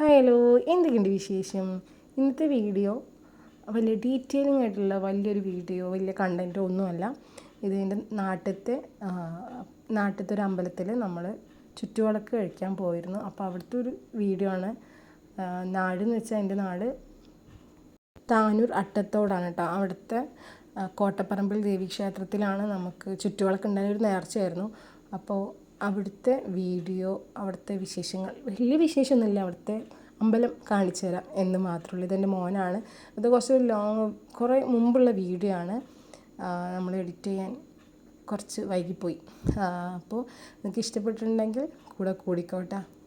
Hello എന്തൊക്കെയുണ്ട് വിശേഷം? ഇന്നത്തെ വീഡിയോ വലിയ ഡീറ്റെയിലിംഗ് ആയിട്ടുള്ള വലിയൊരു വീഡിയോ വലിയ കണ്ടന്റോ ഒന്നുമല്ല. ഇത് എന്റെ നാട്ടിലത്തെ നാട്ടിലത്തെ ഒരു അമ്പലത്തിൽ നമ്മൾ ചുറ്റുവിളക്ക് കഴിക്കാൻ പോയിരുന്നു. അപ്പോൾ അവിടുത്തെ ഒരു വീഡിയോ ആണ്. നാട് എന്ന് വെച്ചാൽ എന്റെ നാട് താനൂർ അട്ടത്തോടാണ് കേട്ടോ അവിടുത്തെ കോട്ടപ്പറമ്പിൽ ദേവീക്ഷേത്രത്തിലാണ് നമുക്ക് ചുറ്റുവിളക്ക് ഉണ്ടായ ഒരു നേർച്ചയായിരുന്നു. അപ്പോൾ അവിടുത്തെ വീഡിയോ അവിടുത്തെ വിശേഷങ്ങൾ വലിയ വിശേഷമൊന്നുമില്ല. അവിടുത്തെ അമ്പലം കാണിച്ചു തരാം എന്ന് മാത്രമേ ഉള്ളൂ. ഇതെന്റെ മോനാണ്. അത് കുറച്ച് ലോങ് കുറേ മുമ്പുള്ള വീഡിയോ ആണ്. നമ്മൾ എഡിറ്റ് ചെയ്യാൻ കുറച്ച് വൈകിപ്പോയി. അപ്പോൾ നിങ്ങൾക്ക് ഇഷ്ടപ്പെട്ടിട്ടുണ്ടെങ്കിൽ കൂടെ കൂടിക്കോട്ടെ.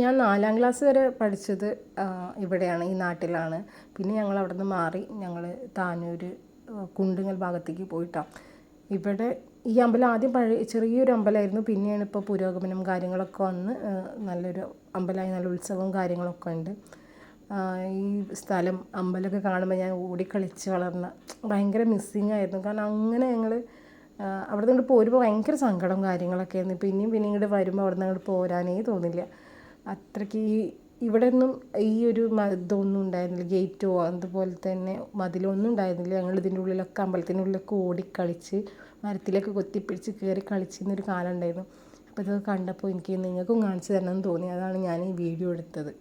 ഞാൻ നാലാം ക്ലാസ് വരെ പഠിച്ചത് ഇവിടെയാണ് ഈ നാട്ടിലാണ്. പിന്നെ ഞങ്ങൾ അവിടെ നിന്ന് മാറി ഞങ്ങൾ താനൂർ ആ, കുണ്ടുങ്ങൽ ഭാഗത്തേക്ക് പോയിട്ടാണ് ഇവിടെ ഈ അമ്പലം ആദ്യം പഴയ ചെറിയൊരു അമ്പലമായിരുന്നു. പിന്നെയാണ് ഇപ്പോൾ പുരോഗമനം കാര്യങ്ങളൊക്കെ വന്ന് നല്ലൊരു അമ്പലമായി നല്ല ഉത്സവവും കാര്യങ്ങളൊക്കെ ഉണ്ട്. ഈ സ്ഥലം അമ്പലമൊക്കെ കാണുമ്പോൾ ഞാൻ ഓടിക്കളിച്ച് വളർന്ന ഭയങ്കര മിസ്സിങ് ആയിരുന്നു. കാരണം അങ്ങനെ ഞങ്ങൾ അവിടെ നിന്ന് പോരുമ്പോൾ ഭയങ്കര സങ്കടം കാര്യങ്ങളൊക്കെ ആയിരുന്നു. പിന്നെയും പിന്നെ ഇങ്ങോട്ട് വരുമ്പോൾ അവിടെ നിന്ന് അങ്ങോട്ട് പോരാനേ തോന്നില്ല. അത്രയ്ക്ക് ഈ ഇവിടെ ഒന്നും ഈ ഒരു ഇതൊന്നും ഉണ്ടായിരുന്നില്ല. ഗേറ്റോ അതുപോലെ തന്നെ മതിലോ ഒന്നും ഉണ്ടായിരുന്നില്ല. ഞങ്ങൾ ഇതിന്റെ ഉള്ളിലൊക്കെ അമ്പലത്തിന്റെ ഉള്ളിലൊക്കെ ഓടിക്കളിച്ച് മരത്തിലൊക്കെ കൊത്തിപ്പിടിച്ച് കയറി കളിച്ചിരുന്നൊരു കാലം ഉണ്ടായിരുന്നു. അപ്പോൾ ഇതൊക്കെ കണ്ടപ്പോൾ എനിക്ക് നിങ്ങൾക്കും കാണിച്ചു എന്ന് തോന്നി. അതാണ് ഞാൻ ഈ വീഡിയോ എടുത്തത്.